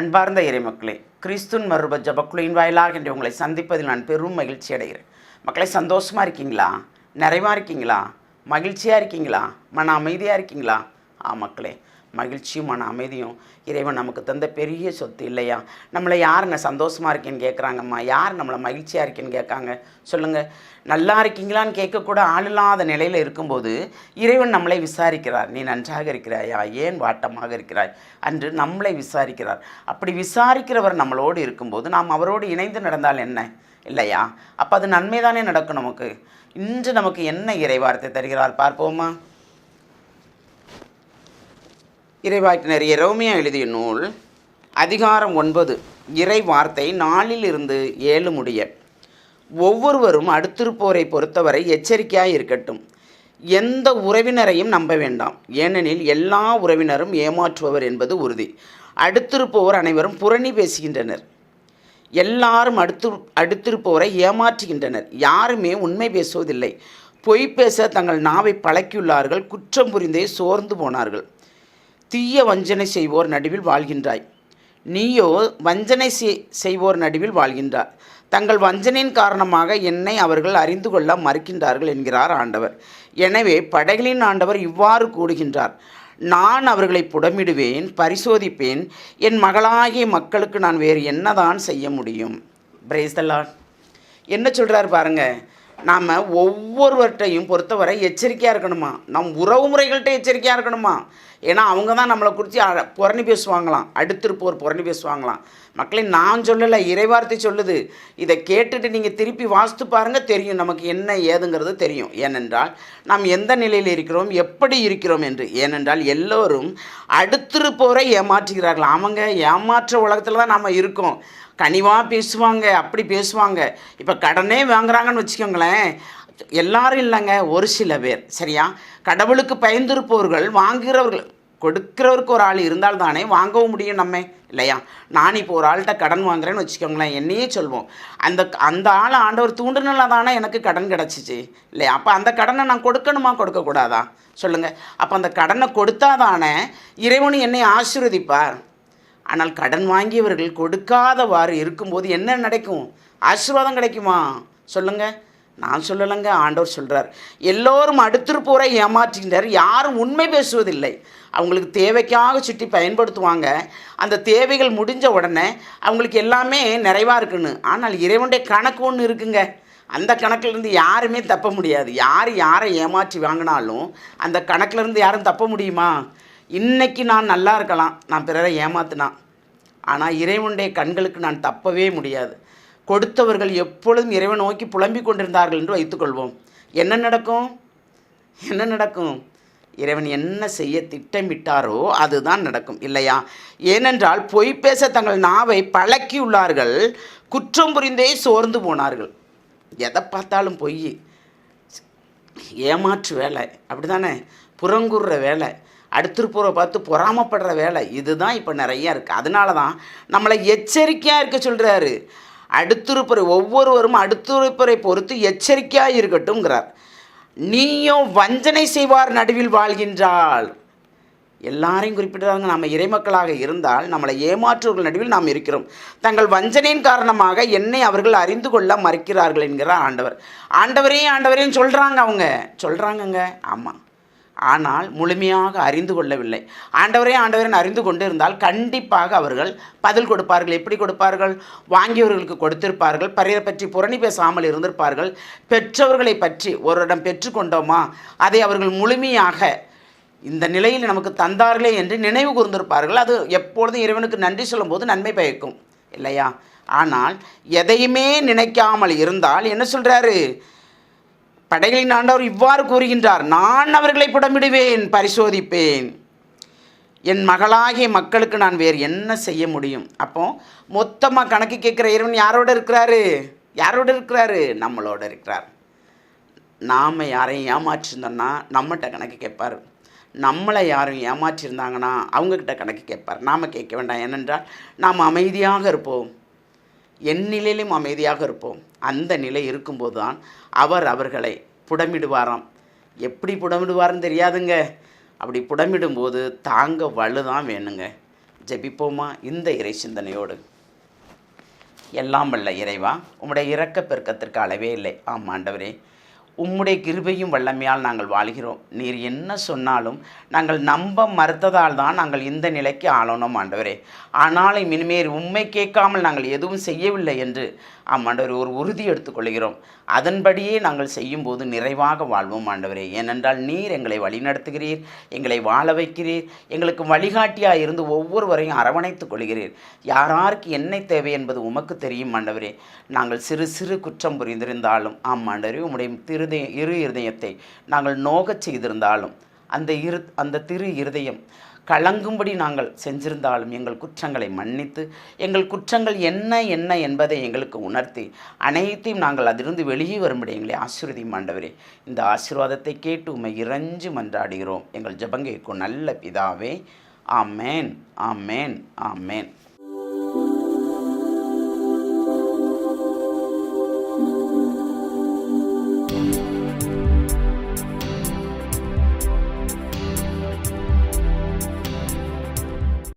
அன்பார்ந்த இறைமக்களே கிறிஸ்துன் மறுப ஜபக்குழுவின் வாயிலாக என்று உங்களை சந்திப்பதில் நான் பெரும் மகிழ்ச்சி அடைகிறேன். மக்களை சந்தோஷமாக இருக்கீங்களா? நிறைவாக இருக்கீங்களா? மகிழ்ச்சியாக இருக்கீங்களா? மன அமைதியாக இருக்கீங்களா? ஆ மக்களே மகிழ்ச்சியும் மன அமைதியும் இறைவன் நமக்கு தந்த பெரிய சொத்து இல்லையா? நம்மளை யார் நான் சந்தோஷமாக இருக்கேன்னு கேட்குறாங்கம்மா யார் நம்மளை மகிழ்ச்சியாக இருக்கேன்னு கேட்காங்க? சொல்லுங்கள் நல்லா இருக்கீங்களான்னு கேட்கக்கூட ஆள் இல்லாத நிலையில் இருக்கும்போது இறைவன் நம்மளை விசாரிக்கிறார். நீ நன்றாக இருக்கிறாயா? ஏன் வாட்டமாக இருக்கிறாய்? அன்று நம்மளை விசாரிக்கிறார். அப்படி விசாரிக்கிறவர் நம்மளோடு இருக்கும்போது நாம் அவரோடு இணைந்து நடந்தால் என்ன? இல்லையா? அப்போ அது நன்மை தானே நடக்கும் நமக்கு. இன்று நமக்கு என்ன இறைவார்த்தை தருகிறார்? பார்ப்போமா? இறைவாக்கினர் எரோமியா எழுதிய நூல் அதிகாரம் ஒன்பது இறை வார்த்தை நாளிலிருந்து இருந்து ஏழு முடிய. ஒவ்வொருவரும் அடுத்திருப்போரை பொறுத்தவரை எச்சரிக்கையாக இருக்கட்டும். எந்த உறவினரையும் நம்ப வேண்டாம். ஏனெனில் எல்லா உறவினரும் ஏமாற்றுபவர் என்பது உறுதி. அடுத்திருப்போர் அனைவரும் புரணி பேசுகின்றனர். எல்லாரும் அடுத்து அடுத்திருப்போரை ஏமாற்றுகின்றனர். யாருமே உண்மை பேசுவதில்லை. பொய் பேச தங்கள் நாவை பழக்கியுள்ளார்கள். குற்றம் புரிந்தே சோர்ந்து போனார்கள். தீய வஞ்சனை செய்வோர் நடுவில் வாழ்கின்றாய். நீயோ வஞ்சனை செய்வோர் நடுவில் வாழ்கின்றார். தங்கள் வஞ்சனையின் காரணமாக என்னை அவர்கள் அறிந்து கொள்ள மறுக்கின்றார்கள் என்கிறார் ஆண்டவர். எனவே படைகளின் ஆண்டவர் இவ்வாறு கூடுகின்றார் நான் அவர்களை புடமிடுவேன் பரிசோதிப்பேன். என் மகளாகிய மக்களுக்கு நான் வேறு என்னதான் செய்ய முடியும்? பிரேஸ் என்ன சொல்கிறாரு பாருங்கள் நாம் ஒவ்வொருவர்கிட்டையும் பொறுத்தவரை எச்சரிக்கையாக இருக்கணுமா? நம் உறவு முறைகள்கிட்ட எச்சரிக்கையாக இருக்கணுமா? ஏன்னா அவங்க தான் நம்மளை குறித்து புரணி பேசுவாங்களாம் அடுத்திருப்போர் புரணி பேசுவாங்களாம் மக்களை நான் சொல்லலை இறைவார்த்தை சொல்லுது. இதை கேட்டுட்டு நீங்கள் திருப்பி வாஸ்து பாருங்கள் தெரியும் நமக்கு என்ன ஏதுங்கிறது தெரியும். ஏனென்றால் நாம் எந்த நிலையில் இருக்கிறோம் எப்படி இருக்கிறோம் என்று. ஏனென்றால் எல்லோரும் அடுத்திருப்போரை ஏமாற்றுகிறார்கள். அவங்க ஏமாற்ற உலகத்தில் தான் நாம் இருக்கோம். கனிவாக பேசுவாங்க அப்படி பேசுவாங்க. இப்போ கடனே வாங்குறாங்கன்னு வச்சுக்கோங்களேன். எல்லாரும் இல்லைங்க ஒரு சில பேர் சரியா? கடவுளுக்கு பயந்திருப்பவர்கள் வாங்குகிறவர்கள் கொடுக்கிறவருக்கு ஒரு ஆள் இருந்தால் தானே வாங்கவும் முடியும் நம்ம. இல்லையா? நான் இப்போ ஒரு ஆள்கிட்ட கடன் வாங்குறேன்னு வச்சுக்கோங்களேன் என்னையே சொல்வோம். அந்த அந்த ஆள் ஆண்டவர் தூண்டுனால தானே எனக்கு கடன் கிடச்சிச்சு. இல்லையா? அப்போ அந்த கடனை நான் கொடுக்கணுமா கொடுக்கக்கூடாதா? சொல்லுங்கள் அப்போ அந்த கடனை கொடுத்தாதானே இறைவனும் என்னை ஆசிர்வதிப்பார். ஆனால் கடன் வாங்கியவர்கள் கொடுக்காதவாறு இருக்கும்போது என்ன நடக்கும்? ஆசீர்வாதம் கிடைக்குமா? சொல்லுங்கள் நான் சொல்லலைங்க ஆண்டவர் சொல்கிறார் எல்லோரும் அடுத்திருப்போரை ஏமாற்றுகின்றனர் யாரும் உண்மை பேசுவதில்லை. அவங்களுக்கு தேவைக்காக சுற்றி பயன்படுத்துவாங்க. அந்த தேவைகள் முடிஞ்ச உடனே அவங்களுக்கு எல்லாமே நிறைவாக இருக்குன்னு. ஆனால் இறைவனுடைய கணக்கு ஒன்று இருக்குங்க. அந்த கணக்கிலிருந்து யாருமே தப்ப முடியாது. யார் யாரை ஏமாற்றி வாங்கினாலும் அந்த கணக்கிலிருந்து யாரும் தப்ப முடியுமா? இன்னைக்கு நான் நல்லா இருக்கலாம். நான் பிறரை ஏமாத்தினான் ஆனால் இறைவனுடைய கண்களுக்கு நான் தப்பவே முடியாது. கொடுத்தவர்கள் எப்பொழுதும் இறைவன் நோக்கி புலம்பிக் கொண்டிருந்தார்கள் என்று வைத்துக்கொள்வோம். என்ன நடக்கும்? என்ன நடக்கும்? இறைவன் என்ன செய்ய திட்டமிட்டாரோ அதுதான் நடக்கும் இல்லையா? ஏனென்றால் பொய் பேச தங்கள் நாவை பழக்கியுள்ளார்கள் குற்றம் புரிந்தே சோர்ந்து போனார்கள். எதை பார்த்தாலும் பொய். ஏமாற்று வேலை அப்படி தானே புறங்குற வேலை அடுத்திருப்போரை பார்த்து பொறாமப்படுற வேலை இதுதான் இப்போ நிறையா இருக்குது அதனால தான் நம்மளை எச்சரிக்கையாக இருக்க சொல்கிறாரு அடுத்திருப்பரை ஒவ்வொருவரும் அடுத்திருப்பரை பொறுத்து எச்சரிக்கையாக இருக்கட்டும்ங்கிறார். நீயும் வஞ்சனை செய்வார் நடுவில் வாழ்கின்றாள். எல்லாரையும் குறிப்பிட்டதாங்க நம்ம இறைமக்களாக இருந்தால் நம்மளை ஏமாற்றுவர்கள் நடுவில் நாம் இருக்கிறோம். தங்கள் வஞ்சனையின் காரணமாக என்னை அவர்கள் அறிந்து கொள்ள மறுக்கிறார்கள் என்கிறார் ஆண்டவர். ஆண்டவரே ஆண்டவரேன்னு சொல்கிறாங்க அவங்க. சொல்கிறாங்கங்க ஆமாம் ஆனால் முழுமையாக அறிந்து கொள்ளவில்லை. ஆண்டவரே ஆண்டவரன் அறிந்து கொண்டு இருந்தால் கண்டிப்பாக அவர்கள் பதில் கொடுப்பார்கள். எப்படி கொடுப்பார்கள்? வாங்கியவர்களுக்கு கொடுத்திருப்பார்கள். பரியரை பற்றி புரணி பேசாமல் இருந்திருப்பார்கள். பெற்றவர்களை பற்றி ஒருடம் பெற்றுக்கொண்டோமா அதை அவர்கள் முழுமையாக இந்த நிலையில் நமக்கு தந்தார்களே என்று நினைவு கூர்ந்திருப்பார்கள். அது எப்பொழுதும் இறைவனுக்கு நன்றி சொல்லும்போது நன்மை பயக்கும். இல்லையா? ஆனால் எதையுமே நினைக்காமல் இருந்தால் என்ன சொல்கிறாரு படைகளின் ஆண்டவர் இவ்வாறு கூறுகின்றார் நான் அவர்களை புடமிடுவேன் பரிசோதிப்பேன். என் மகளாகிய மக்களுக்கு நான் வேறு என்ன செய்ய முடியும்? அப்போ மொத்தமாக கணக்கு கேட்குற இறைவன் யாரோட இருக்கிறாரு? யாரோட இருக்கிறாரு? நம்மளோட இருக்கிறார். நாம் யாரையும் ஏமாற்றிருந்தோம்னா நம்மகிட்ட கணக்கு கேட்பார். நம்மளை யாரும் ஏமாற்றியிருந்தாங்கன்னா அவங்கக்கிட்ட கணக்கு கேட்பார். நாம் கேட்க வேண்டாம். ஏனென்றால் நாம் அமைதியாக இருப்போம். எந்நிலையிலும் அமைதியாக இருப்போம். அந்த நிலை இருக்கும்போது தான் அவர் அவர்களை புடமிடுவாராம். எப்படி புடமிடுவார்னு தெரியாதுங்க. அப்படி புடமிடும்போது தாங்க வலுதான் வேணுங்க. ஜபிப்போமா? இந்த இறை சிந்தனையோடு. எல்லாம் வல்ல இறைவா உம்முடைய இறக்க பெருக்கத்திற்கு அளவே இல்லை. ஆம் ஆண்டவரே. உம்முடைய கிருபையும் வல்லமையால் நாங்கள் வாழ்கிறோம். நீர் என்ன சொன்னாலும் நாங்கள் நம்ப மறுத்ததால் தான் நாங்கள் இந்த நிலைக்கு ஆளணும் ஆண்டவரே. ஆனாலும் இனிமேல் உண்மை கேட்காமல் நாங்கள் எதுவும் செய்யவில்லை என்று ஆமாண்டவர் ஒரு உறுதி எடுத்துக்கொள்கிறோம் அதன்படியே நாங்கள் செய்யும்போது நிறைவாக வாழ்வோம் ஆண்டவரே. ஏனென்றால் நீர் எங்களை வழிநடத்துகிறீர் எங்களை வாழ வைக்கிறீர் எங்களுக்கு வழிகாட்டியாக இருந்து ஒவ்வொருவரையும் அரவணைத்துக் கொள்கிறீர். யாராருக்கு என்ன தேவை என்பது உமக்கு தெரியும் ஆண்டவரே. நாங்கள் சிறு சிறு குற்றம் புரிந்திருந்தாலும் ஆமாண்டவரே ஆண்டவரே உம்முடைய இருதய இரு இருதயத்தை நாங்கள் நோகச் செய்திருந்தாலும் அந்த இரு அந்த திரு இருதயம் கலங்கும்படி நாங்கள் செஞ்சிருந்தாலும் எங்கள் குற்றங்களை மன்னித்து எங்கள் குற்றங்கள் என்ன என்ன என்பதை எங்களுக்கு உணர்த்தி அனைத்தையும் நாங்கள் அதிலிருந்து வெளியே வரும்படி எங்களை ஆசீர்வதியும் ஆண்டவரே. இந்த ஆசீர்வாதத்தை கேட்டு உண்மை இறைஞ்சு மன்றாடுகிறோம். எங்கள் ஜெபங்கேற்கும் நல்ல பிதாவே. ஆமேன் ஆமேன் ஆமேன்.